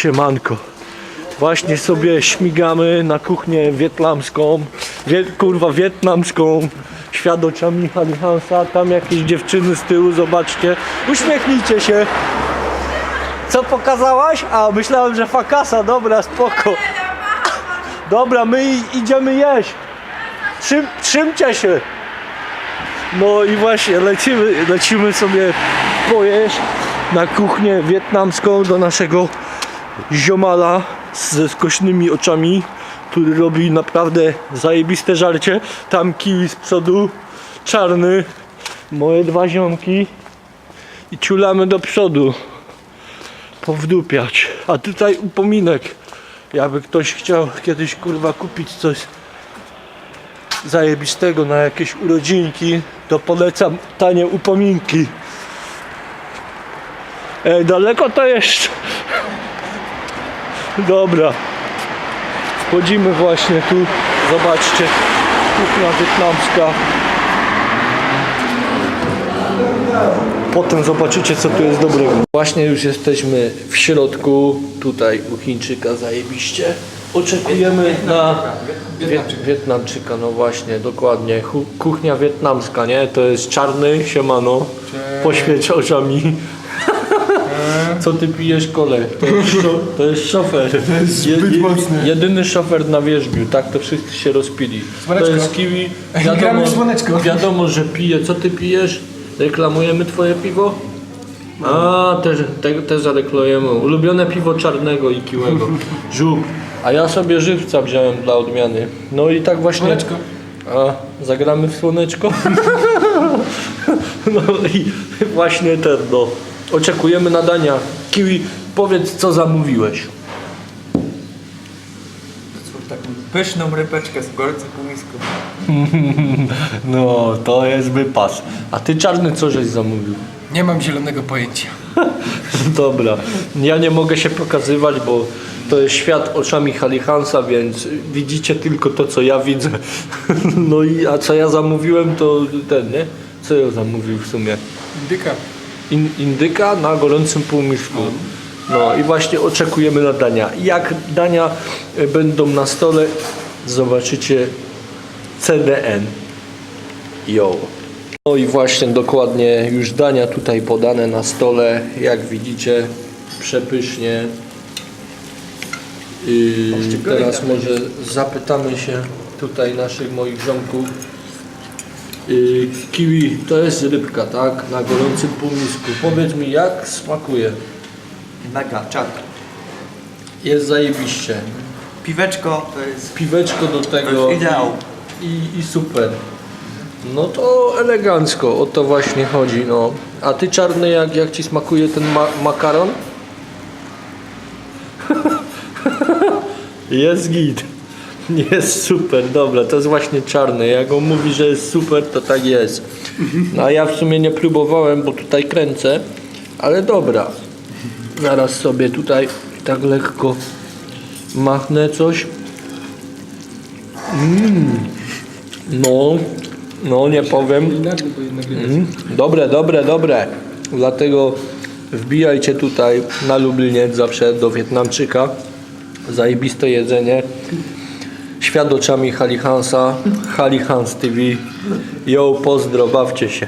Siemanko. Właśnie sobie śmigamy na kuchnię wietnamską. Wie, kurwa, wietnamską. Świat oczami Hansa. Tam jakieś dziewczyny z tyłu, zobaczcie. Uśmiechnijcie się. Co pokazałaś? A, myślałem, że fakasa. Dobra, spoko. Dobra, my idziemy jeść. Trzym, trzymcie się. No i właśnie lecimy, lecimy sobie pojeść na kuchnię wietnamską do naszego ziomala ze skośnymi oczami, który robi naprawdę zajebiste żarcie. Tam kiwi z przodu, czarny, moje dwa ziomki i ciulamy do przodu. Powdupiać. A tutaj upominek. Jakby ktoś chciał kiedyś kurwa kupić coś zajebistego na jakieś urodzinki, to polecam tanie upominki. Ej, daleko to jeszcze. Dobra. Wchodzimy właśnie tu. Zobaczcie. Kuchnia wietnamska. Potem zobaczycie co tu jest dobrego. Właśnie już jesteśmy w środku. Tutaj u Chińczyka zajebiście. Oczekujemy na Wietnamczyka. Wietnamczyka, no właśnie, dokładnie. Kuchnia wietnamska, nie? To jest czarny, siemano. Poświeć oczami. Co ty pijesz kole? To jest, to jest szofer. To jest zbyt mocne. Jedyny szofer na wierzbiu, tak to wszyscy się rozpili. To jest kiwi. Gramy słoneczko. wiadomo, że pije. Co ty pijesz? Reklamujemy twoje piwo? A, też, te, też zareklamujemy. Ulubione piwo czarnego i kiłego. Żuk. A ja sobie żywca wziąłem dla odmiany. No i tak właśnie. Słoneczko. A, zagramy w słoneczko? No i właśnie ten, no. Oczekujemy nadania. Kiwi, powiedz co zamówiłeś. Taką pyszną rybeczkę z gorcy półmisku. No, to jest wypas. A ty czarny co żeś zamówił? Nie mam zielonego pojęcia. Dobra, ja nie mogę się pokazywać, bo to jest świat oczami Halihansa, więc widzicie tylko to, co ja widzę. No i a co ja zamówiłem, to ten, nie? Co ja zamówił w sumie? Indyka. In, indyka na gorącym półmisku. No i właśnie oczekujemy na dania. Jak dania e, będą na stole, zobaczycie CDN. Yo. No i właśnie dokładnie już dania tutaj podane na stole. Jak widzicie, przepysznie. Yy, teraz może zapytamy się tutaj naszych moich ziomków. Yy, kiwi to jest rybka, tak? Na gorącym półmisku. Powiedz mi, jak smakuje? Mega, czad. Jest zajebiście. Piweczko to jest Piweczko do to tego. jest ideał. I, I super. No to elegancko, o to właśnie chodzi, no. A ty czarny, jak, jak ci smakuje ten ma makaron? jest git. Jest super, dobra, to jest właśnie czarny. Jak on mówi, że jest super, to tak jest. No a ja w sumie nie próbowałem, bo tutaj kręcę, ale dobra. Zaraz sobie tutaj tak lekko machnę coś. No, no nie powiem. Mm, Dobre, dobre, dobre. Dlatego wbijajcie tutaj na Lubliniec zawsze do Wietnamczyka. Zajebiste jedzenie. Świat oczami Halihansa. Halihans TV. Yo, pozdro, bawcie się.